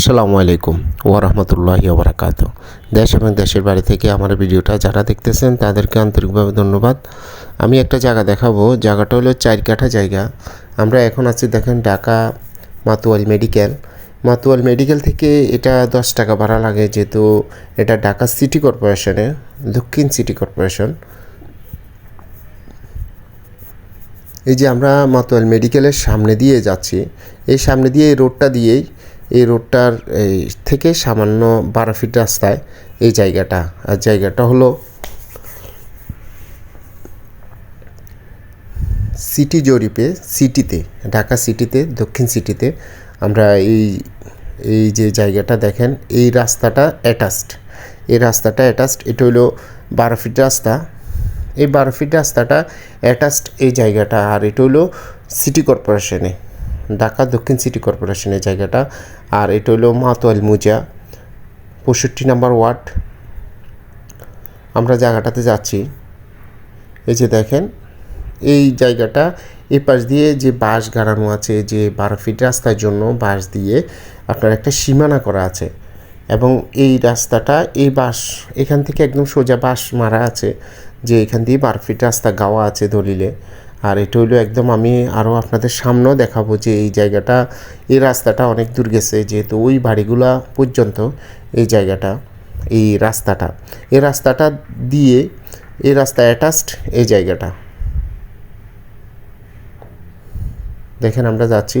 আসসালামু আলাইকুম ওরহমতুল্লাহি ওবরাকাত দেশ এবং দেশের বাড়ি থেকে আমার ভিডিওটা যারা দেখতেছেন, তাদেরকে আন্তরিকভাবে ধন্যবাদ। আমি একটা জায়গা দেখাবো, জায়গাটা হলো চার কাঠা জায়গা। আমরা এখন আছি দেখেন ঢাকা মাতুয়াল মেডিকেল। মাতুয়াল মেডিকেল থেকে এটা দশ টাকা ভাড়া লাগে, যেহেতু এটা ঢাকা সিটি কর্পোরেশনে, দক্ষিণ সিটি কর্পোরেশন। এই যে আমরা মাতোয়াল মেডিকেলের সামনে দিয়ে যাচ্ছি, এই সামনে দিয়ে এই রোডটা দিয়েই এই রোডটার এই থেকে সামান্য বারো ফিট রাস্তায় এই জায়গাটা। আর জায়গাটা হলো সিটি জরিপে সিটিতে ঢাকা সিটিতে দক্ষিণ সিটিতে আমরা এই এই যে জায়গাটা দেখেন, এই রাস্তাটা অ্যাটাচড এই রাস্তাটা অ্যাটাচড এটা হলো বারো ফিট রাস্তা। এই বারো ফিট রাস্তাটা অ্যাটাচড এই জায়গাটা, আর এটা হলো সিটি কর্পোরেশনে ঢাকা দক্ষিণ সিটি কর্পোরেশনের জায়গাটা। আর এটা হলো মাতোয়াল মুজা, পঁয়ষট্টি নাম্বার ওয়ার্ড। আমরা জায়গাটাতে যাচ্ছি। এই যে দেখেন, এই জায়গাটা এই পাশ দিয়ে যে বাঁশ গাড়ানো আছে, যে বারো ফিট রাস্তার জন্য বাঁশ দিয়ে আপনার একটা সীমানা করা আছে। এবং এই রাস্তাটা, এই বাঁশ, এখান থেকে একদম সোজা বাঁশ মারা আছে, যে এখান দিয়ে বারো ফিট রাস্তা গাওয়া আছে দলিলে। আর এটা হইল একদম আমি আরও আপনাদের সামনেও দেখাবো যে এই জায়গাটা, এই রাস্তাটা অনেক দূর গেছে, যেহেতু ওই বাড়িগুলা পর্যন্ত এই জায়গাটা, এই রাস্তাটা। এই রাস্তাটা দিয়ে এই রাস্তা অ্যাটাচড এই জায়গাটা। দেখেন আমরা যাচ্ছি।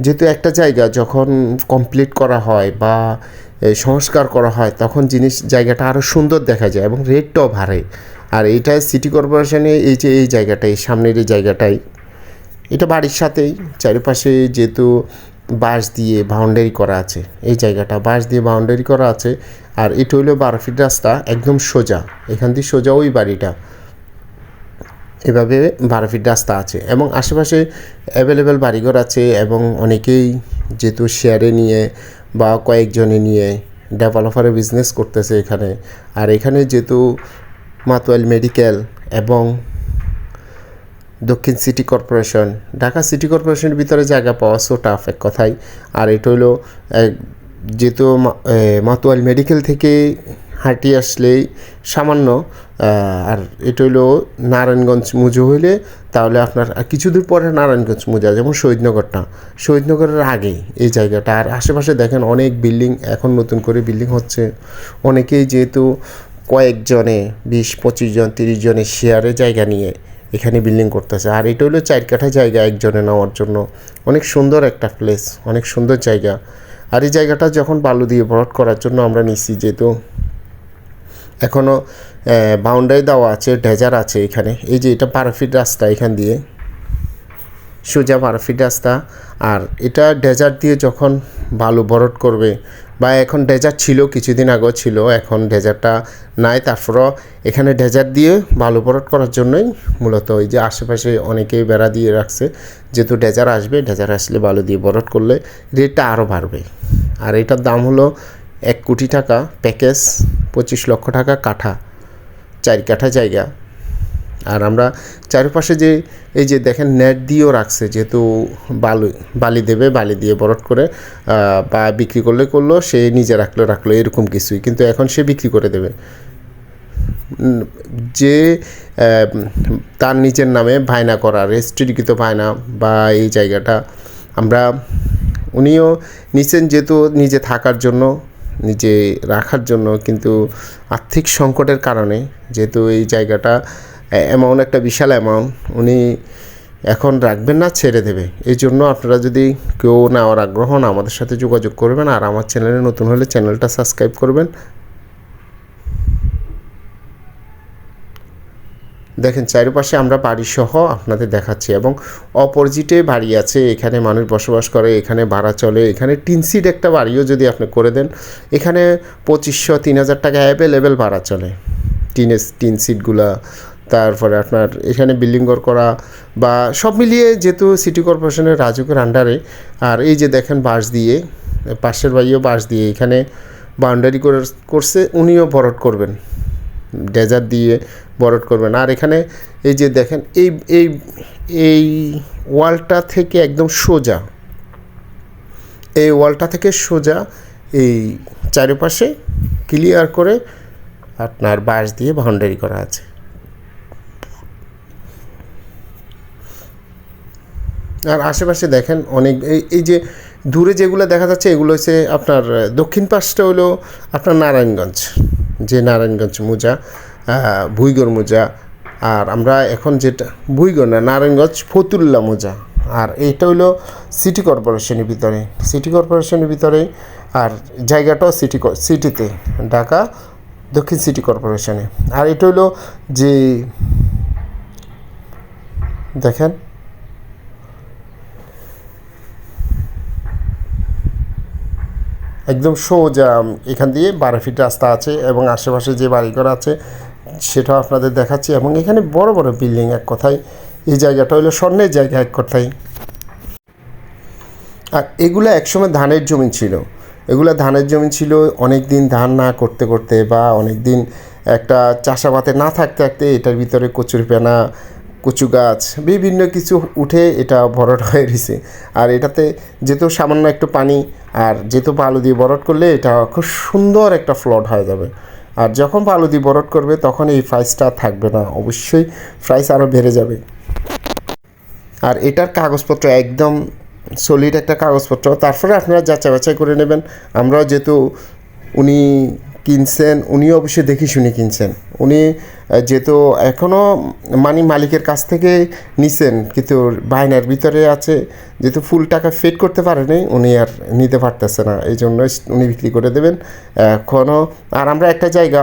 যেহেতু একটা জায়গা যখন কমপ্লিট করা হয় বা সংস্কার করা হয়, তখন জিনিস জায়গাটা আরও সুন্দর দেখা যায় এবং রেটটাও বাড়ে আর এইটা সিটি কর্পোরেশনে এই যে, এই জায়গাটাই, সামনের এই জায়গাটাই, এটা বাড়ির সাথেই, চারিপাশে যেহেতু বাঁশ দিয়ে বাউন্ডারি করা আছে, এই জায়গাটা বাঁশ দিয়ে বাউন্ডারি করা আছে, আর এটা হলো বারো ফিট রাস্তা, একদম সোজা, এখান দিয়ে সোজা ওই বাড়িটা, এভাবে বারো ফিট রাস্তা আছে, এবং আশেপাশে অ্যাভেলেবেল বাড়িঘর আছে, এবং অনেকেই যেহেতু শেয়ারে নিয়ে বা কয়েকজনে নিয়ে ডেভেলপারে বিজনেস করতেছে এখানে, আর এখানে যেহেতু মাতোয়াল মেডিকেল এবং দক্ষিণ সিটি কর্পোরেশন। ঢাকা সিটি কর্পোরেশনের ভিতরে জায়গা পাওয়া সো টাফ এক কথাই। আর এটা হলো যেহেতু মাতোয়াল মেডিকেল থেকে হাঁটি আসলেই সামান্য আর এটা হলো নারায়ণগঞ্জ মুজো হইলে তাহলে আপনার কিছু দূর পরে নারায়ণগঞ্জ মুজা যেমন শহীদনগরটা। শহীদনগরের আগেই এই জায়গাটা। আর আশেপাশে দেখেন অনেক বিল্ডিং, এখন নতুন করে বিল্ডিং হচ্ছে। অনেকেই যেহেতু কয়েকজনে, বিশ, পঁচিশ জন, তিরিশ জনের শেয়ারে জায়গা নিয়ে এখানে বিল্ডিং করতেছে। আর এটা হলো চার কাঠা জায়গা একজনে নেওয়ার জন্য। অনেক সুন্দর একটা প্লেস অনেক সুন্দর জায়গা। আর এই জায়গাটা যখন বালু দিয়ে ভরাট করার জন্য আমরা নিচ্ছি যেহেতু এখনও বাউন্ডারি দেওয়া আছে ডেজার আছে এখানে। এই যে এটা বারো ফিট রাস্তা এখান দিয়ে। সোজা বারো ফিট রাস্তা। আর এটা ডেজার্ট দিয়ে যখন বালু ভরট করবে বা এখন ডেজার্ট ছিল, কিছুদিন আগেও ছিল, এখন ডেজার্টটা নাই। তারপরও এখানে ডেজার্ট দিয়ে বালু ভরট করার জন্যই মূলত ওই যে আশেপাশে অনেকেই বেড়া দিয়ে রাখছে। যেহেতু ডেজার আসবে ডেজার আসলে বালু দিয়ে বরট করলে রেটটা আরও বাড়বে। আর এটার দাম হলো এক কোটি টাকা, প্যাকেজ পঁচিশ লক্ষ টাকা কাঠা, চার কাঠা জায়গা। আর আমরা চারিপাশে যে এই যে দেখেন নেট দিয়েও রাখছে, যেহেতু বালু, বালি দেবে, বালি দিয়ে বরট করে বা বিক্রি করলে করল, সে নিজে রাখল রাখল, এরকম কিছুই। কিন্তু এখন সে বিক্রি করে দেবে। যে তার নিজের নামে বায়না করা, রেজিস্ট্রিকৃত বায়না বা এই জায়গাটা, আমরা, উনিও নিছেন যেহেতু নিজে থাকার জন্য, নিজে রাখার জন্য, কিন্তু আর্থিক সংকটের কারণে, যেহেতু এই জায়গাটা অ্যামাউন্ট একটা বিশাল অ্যামাউন্ট উনি এখন রাখবেন না, ছেড়ে দেবে। এই জন্য আপনারা যদি কেউ নেওয়ার আগ্রহ হন, আমাদের সাথে যোগাযোগ করবেন আর আমার চ্যানেলে নতুন হলে চ্যানেলটা সাবস্ক্রাইব করবেন। দেখেন, চারিপাশে আমরা বাড়ি সহ আপনাদের দেখাচ্ছি এবং অপোজিটে বাড়ি আছে, এখানে মানুষ বসবাস করে, এখানে ভাড়া চলে, এখানে টিনসিড একটা বাড়িও যদি আপনি করে দেন, এখানে পঁচিশশো, তিন হাজার টাকা অ্যাভেলেবেল ভাড়া চলে। টিনের, টিন সিটগুলা তারপরে আপনার এখানে বিল্ডিং ঘর করা বা সব মিলিয়ে যেহেতু সিটি কর্পোরেশনের রাজুকের আন্ডারে আর এই যে দেখেন বাঁশ দিয়ে, পাশের বাড়িও বাঁশ দিয়ে, এখানে বাউন্ডারি করে করছে, উনিও বরট করবেন। ডেজার্ট দিয়ে বরট করবেন। আর এখানে এই যে দেখেন, এই এই এই ওয়ালটা থেকে একদম সোজা, এই ওয়ালটা থেকে সোজা এই চারিপাশে ক্লিয়ার করে আপনার বাঁশ দিয়ে বাউন্ডারি করা আছে। আর আশেপাশে দেখেন অনেক, এই যে দূরে যেগুলো দেখা যাচ্ছে, এগুলো হচ্ছে আপনার দক্ষিণ পাশটা হলো আপনার নারায়ণগঞ্জ, যে নারায়ণগঞ্জ মোজা ভুইগর মোজা, আর আমরা এখন যেটা, ভুইগর না, নারায়ণগঞ্জ ফতুল্লা মোজা, আর এইটা হলো সিটি কর্পোরেশনের ভিতরে, সিটি কর্পোরেশনের ভিতরে, আর জায়গাটাও সিটি সিটিতে, ঢাকা, দক্ষিণ সিটি কর্পোরেশনে, আর এটা হলো যে, দেখেন একদম সোজা এখান দিয়ে বারো ফিট রাস্তা আছে এবং আশেপাশে যে বাড়িঘর আছে সেটাও আপনাদের দেখাচ্ছি এবং এখানে বড় বড় বিল্ডিং এক কথায়। এই জায়গাটা হলো স্বর্ণের জায়গা এক কথায়। আর এগুলো একসময় ধানের জমি ছিল। এগুলো ধানের জমি ছিল অনেক দিন ধান না করতে করতে বা অনেক দিন একটা চাষাবাদে না থাকতে থাকতে এটার ভিতরে কচুরিপানা কচু গাছ, বিভিন্ন কিছু উঠে এটা ভরট হয়ে রয়েছে। আর এটাতে যেহেতু সামান্য একটু পানি আর যেহেতু বালু দিয়ে বরট করলে এটা খুব সুন্দর একটা ফ্লট হয়ে যাবে। আর যখন বালু দিয়ে বরট করবে তখন এই প্রাইসটা থাকবে না, অবশ্যই প্রাইস আরও বেড়ে যাবে। আর এটার কাগজপত্র একদম সলিড একটা কাগজপত্র, তারপরে আপনারা যাচাই বাছাই করে নেবেন। আমরাও যেহেতু উনি কিনছেন, উনিও অবশ্যই দেখে শুনে কিনছেন। উনি যেহেতু এখনও মানি মালিকের কাছ থেকে নিছেন, কিন্তু বায়নার ভিতরে আছে, যেহেতু ফুল টাকা ফেড করতে পারেনি, উনি আর নিতে পারতেছে না। এই জন্য উনি বিক্রি করে দেবেন এখনও আর আমরা একটা জায়গা,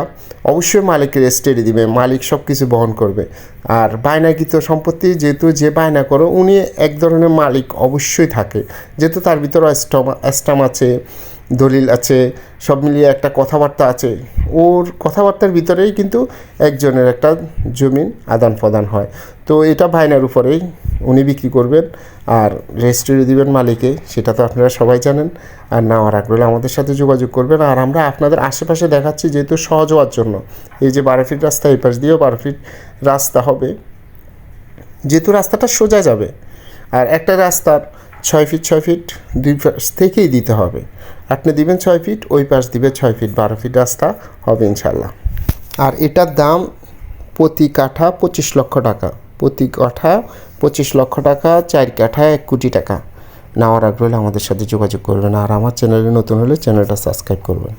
অবশ্যই মালিকের স্টেডি দিবে, মালিক সব কিছু বহন করবে। আর বায়নাকৃত সম্পত্তি, যেহেতু যে বায়না করো, উনি এক ধরনের মালিক অবশ্যই থাকে। যেহেতু তার ভিতরে স্টম, স্টাম আছে দলিল আছে, সব মিলিয়ে একটা কথাবার্তা আছে। ওর কথাবার্তার ভিতরেই কিন্তু একজনের একটা জমিন আদান প্রদান হয়। তো এটা বায়নার উপরেই উনি বিক্রি করবেন আর রেজিস্ট্রি দিবেন মালিকে, সেটা তো আপনারা সবাই জানেন। আর নেওয়ার আগ্রহে আমাদের সাথে যোগাযোগ করবেন। আর আমরা আপনাদের আশেপাশে দেখাচ্ছি যেহেতু সহজ হওয়ার জন্য। এই যে বারো ফিট রাস্তা এই পাশ দিয়েও বারো ফিট রাস্তা হবে। যেহেতু রাস্তাটা সোজা যাবে। আর একটা রাস্তার ছয় ফিট ছয় ফিট দুই পাশ থেকেই দিতে হবে। আপনি দিবেন ছয় ফিট ওই পাশ দিবে ছয় ফিট বারো ফিট রাস্তা হবে ইনশাল্লাহ আর এটার দাম প্রতি কাঠা পঁচিশ লক্ষ টাকা। প্রতি কাঠা পঁচিশ লক্ষ টাকা, চার কাঠা এক কোটি টাকা। নেওয়ার আগ্রহ আমাদের সাথে যোগাযোগ করবেন আর আমার চ্যানেলে নতুন হলে চ্যানেলটা সাবস্ক্রাইব করবেন।